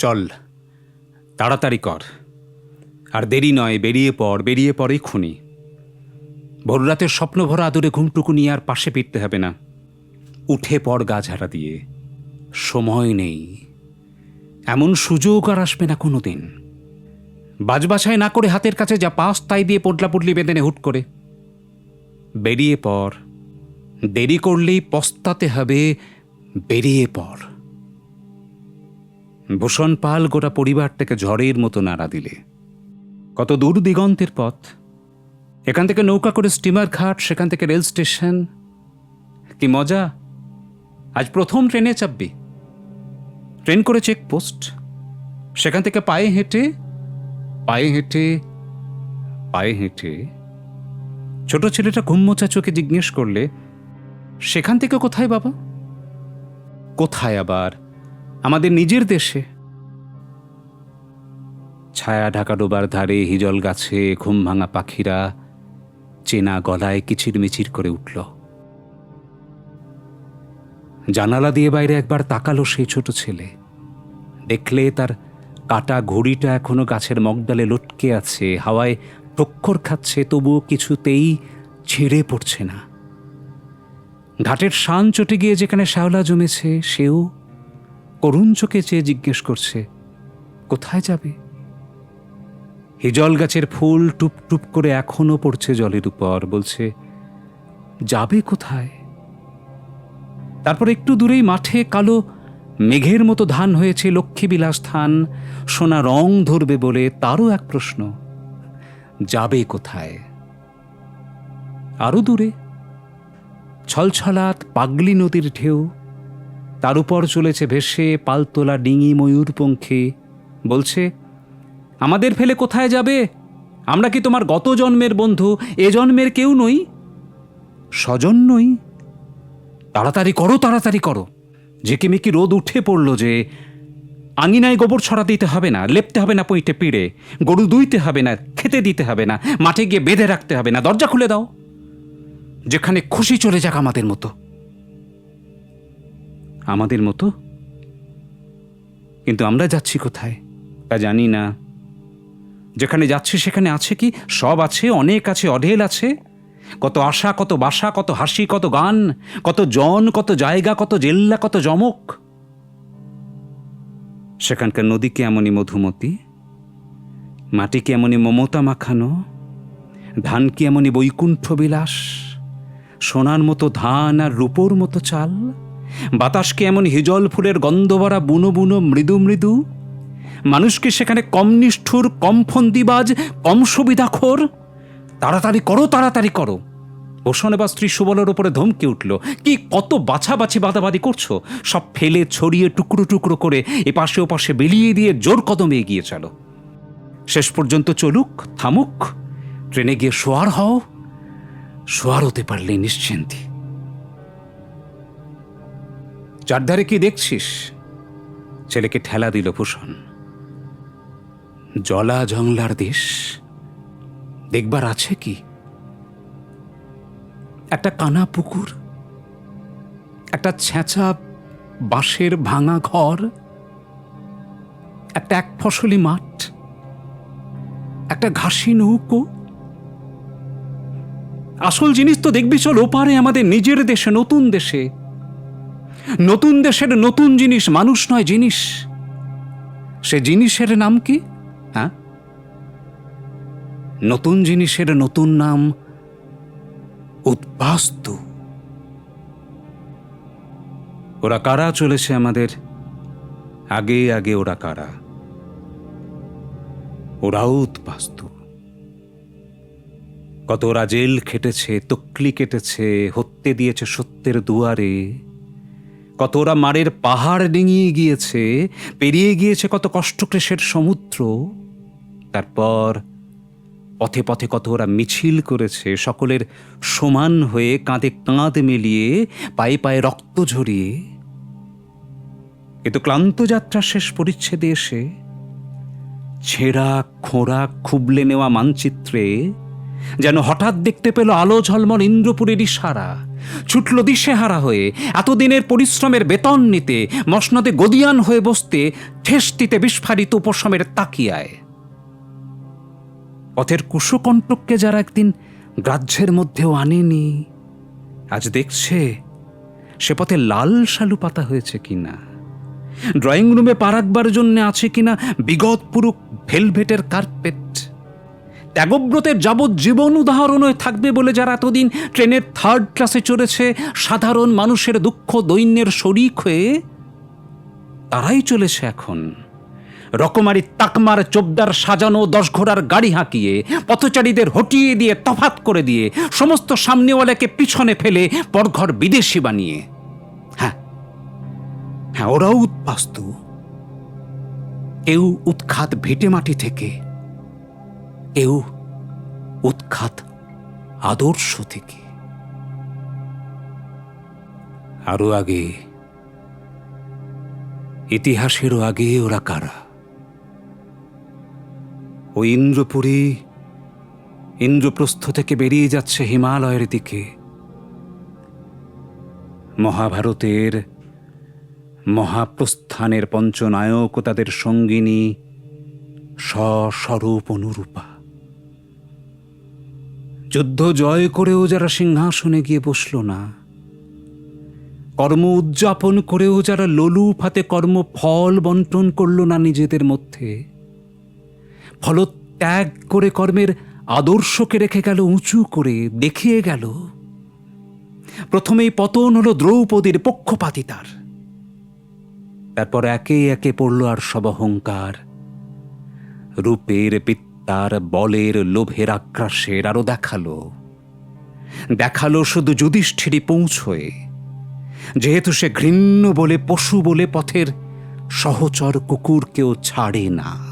চল, তাড়াতাড়ি কর। আর দেরি নয়, বেরিয়ে পড়, বেরিয়ে পড়েই খুনি ভোররাতের স্বপ্ন ভরা আদরে ঘুমটুকু নিয়ে আর পাশে ফিরতে হবে না। উঠে পড় গা ঝাড়া দিয়ে। সময় নেই। এমন সুযোগ আর আসবে না কোনো দিন বাজবাছাই না করে হাতের কাছে যা পাস তাই দিয়ে পোটলা পুটলি বেঁধে নে হুট করে। বেরিয়ে পড়। দেরি করলেই পস্তাতে হবে, বেরিয়ে পড়। ভূষণ পাল গোটা পরিবারটাকে ঝড়ের মতো নাড়া দিলে। কত দূর দিগন্তের পথ? এখান থেকে নৌকা করে স্টিমার ঘাট, সেখান থেকে রেল স্টেশন। কি মজা? আজ প্রথম ট্রেনে চাপবি। ট্রেন করে চেকপোস্ট। সেখান থেকে পায়ে হেঁটে পায়ে হেঁটে পায়ে হেঁটে। ছোট ছেলেটা ঘুমমোচা চোখে জিজ্ঞেস করলে, সেখান থেকে কোথায় বাবা? কোথায় আবার? আমাদের নিজের দেশে। ছায়া ঢাকা ডোবার ধারে হিজল গাছে ঘুম ভাঙা পাখিরা চেনা গলায় কিচিরমিচির করে উঠল। জানালা দিয়ে বাইরে একবার তাকালো সেই ছোট ছেলে। দেখলে তার কাটা ঘড়িটা এখনও গাছের মগডালে লটকে আছে, হাওয়ায় টক্কর খাচ্ছে, তবুও কিছুতেই ছিঁড়ে পড়ছে না। ঘাটের শান চটে গিয়ে যেখানে শ্যাওলা জমেছে, সেও করুণ চোখে চেয়ে জিজ্ঞেস করছে, কোথায় যাবে? হিজল গাছের ফুল টুপ টুপ করে এখনও পড়ছে জলের উপর, বলছে, যাবে কোথায়? তারপর একটু দূরেই মাঠে কালো মেঘের মতো ধান হয়েছে লক্ষ্মীবিলাস ধান সোনা রং ধরবে বলে তারও এক প্রশ্ন, যাবে কোথায়? আরও দূরে ছলছলাত পাগলি নদীর ঢেউ তার উপর চলেছে ভেসে পালতোলা ডিঙি ময়ূর পঙ্খে। বলছে, আমাদের ফেলে কোথায় যাবে? আমরা কি তোমার গত জন্মের বন্ধু? এ জন্মের কেউ নই? স্বজন নই। তাড়াতাড়ি করো তাড়াতাড়ি করো। ঝেঁকে মেকি রোদ উঠে পড়ল যে, আঙিনায় গোবর ছড়া দিতে হবে না, লেপতে হবে না পইটে পিড়ে, গরু দুইতে হবে না, খেতে দিতে হবে না, মাঠে গিয়ে বেঁধে রাখতে হবে না, দরজা খুলে দাও। যেখানে খুশি চলে যাক আমাদের মতো। আমাদের মতো? কিন্তু আমরা যাচ্ছি কোথায়? তা জানি না। যেখানে যাচ্ছি সেখানে আছে কি? সব আছে, অনেক আছে, অঢেল আছে। কত আশা, কত বাসা, কত হাসি, কত গান, কত জন, কত জায়গা, কত জেল্লা, কত জমক। সেখানকার নদী কি এমনই মধুমতি? মাটি কি এমনই মমতা মাখানো? ধান কি এমনই বৈকুণ্ঠ বিলাস? সোনার মতো ধান আর রূপোর মতো চাল? বাতাস কি এমন হিজল ফুলের গন্ধভরা বুনো বুনো মৃদু মৃদু? মানুষকে সেখানে কম নিষ্ঠুর, কম ফন্দিবাজ, কম সুবিধাখোর? তাড়াতাড়ি করো তাড়াতাড়ি করো। ভূষণ এবার স্ত্রী সুবলের ওপরে ধমকে উঠল, কি কত বাছাবাছি বাদাবাদি করছ? সব ফেলে, ছড়িয়ে, টুকরো টুকরো করে এপাশে ওপাশে বেলিয়ে দিয়ে জোর কদমে এগিয়ে চলো। শেষ পর্যন্ত চলুক, থামুক, ট্রেনে গিয়ে শোয়ার হও। শোয়ার হতে পারলে নিশ্চিন্তি। চারধারে কি দেখছিস? ছেলেকে ঠেলা দিল ভূষণ। জলা জংলার দেশ। দেখবার আছে কি? একটা কানা পুকুর, একটা ছেঁচা বাঁশের ভাঙা ঘর, একটা এক ফসলি মাঠ, একটা ঘাসি নৌকো। আসল জিনিস তো দেখবি চল, ওপারে আমাদের নিজের দেশে, নতুন দেশে। নতুন দেশের নতুন জিনিস, মানুষ নয়, জিনিস। সে জিনিসের নাম কি? হ্যাঁ? নতুন জিনিসের নতুন নাম উদ্বাস্তু। ওরা কারা চলেছে আমাদের? আগে আগে ওরা কারা? ওরাও উদ্বাস্তু। কত ওরা জেল খেটেছে, তকলি কেটেছে, হত্যে দিয়েছে সত্যের দুয়ারে। কত ওরা মারের পাহাড় ডিঙিয়ে গিয়েছে, পেরিয়ে গিয়েছে কত কষ্টক্লেশের সমুদ্র। তারপর পথে পথে কত ওরা মিছিল করেছে, সকলের সমান হয়ে কাঁধে কাঁধ মিলিয়ে পায়ে পায়ে রক্ত ঝরিয়ে। কিন্তু ক্লান্ত যাত্রার শেষ পরিচ্ছেদে এসে ছেঁড়া, খোঁড়া, খুবলে নেওয়া মানচিত্রে যেন হঠাৎ দেখতে পেল আলো ঝলমল ইন্দ্রপুরেরই ইশারা। ছুটল দিশেহারা হয়ে। এতদিনের পরিশ্রমের বেতন নিতে, মসনদে গদিয়ান হয়ে বসতে ঠেস দিতে বিস্ফারিত উপশমের তাকিয়ায়। পথের কুশকণ্টককে যারা একদিন গ্রাহ্যের মধ্যেও আনেনি, আজ দেখছে সে পথে লাল শালু পাতা হয়েছে কিনা। ড্রয়িং রুমে পা রাখবার জন্য আছে কিনা বিগত পুরুক ভেলভেটের কার্পেট। ত্যাগব্রতের যাবজ্জীবন উদাহরণ থাকবে বলে যারা এতদিন ট্রেনের থার্ড ক্লাসে চড়েছে, সাধারণ মানুষের দুঃখ দৈন্যের শরিক হয়ে, তারাই চলেছে এখন। রকমারি তাকমার চোবদার সাজানো দশ ঘোড়ার গাড়ি হাঁকিয়ে, পথচারীদের হটিয়ে দিয়ে তফাত করে দিয়ে, সমস্ত সামনেওয়ালাকে পিছনে ফেলে পরঘর বিদেশি বানিয়ে। হ্যাঁ হ্যাঁ ওরাও উৎপাস্তু। কেউ উৎখাত ভিটে মাটি থেকে কেউ উৎখাত আদর্শ থেকে। আরও আগে, ইতিহাসেরও আগে ওরা কারা? ওই ইন্দ্রপুরী ইন্দ্রপ্রস্থ থেকে বেরিয়ে যাচ্ছে হিমালয়ের দিকে। মহাভারতের মহাপ্রস্থানের পঞ্চনায়ক ও তাদের সঙ্গিনী স্বস্বরূপ অনুরূপা। যুদ্ধ জয় করেও যারা সিংহাসনে গিয়ে বসল না, কর্ম উদযাপন করেও যারা লোলুপ হাতে কর্ম ফল বন্টন করল না নিজেদের মধ্যে, ফলত্যাগ করে কর্মের আদর্শকে রেখে গেল, উঁচু করে দেখিয়ে গেল। প্রথমেই পতন হলো দ্রৌপদীর পক্ষপাতিতার তারপর একে একে পড়ল আর সব অহংকার। রূপের পিত্তার বলের লোভের আক্রাসের আরও দেখাল। দেখাল শুধু যুধিষ্ঠিরই পৌঁছয়ে। যেহেতু সে ঘৃণ্য বলে, পশু বলে পথের সহচর কুকুরকেও ছাড়ে না।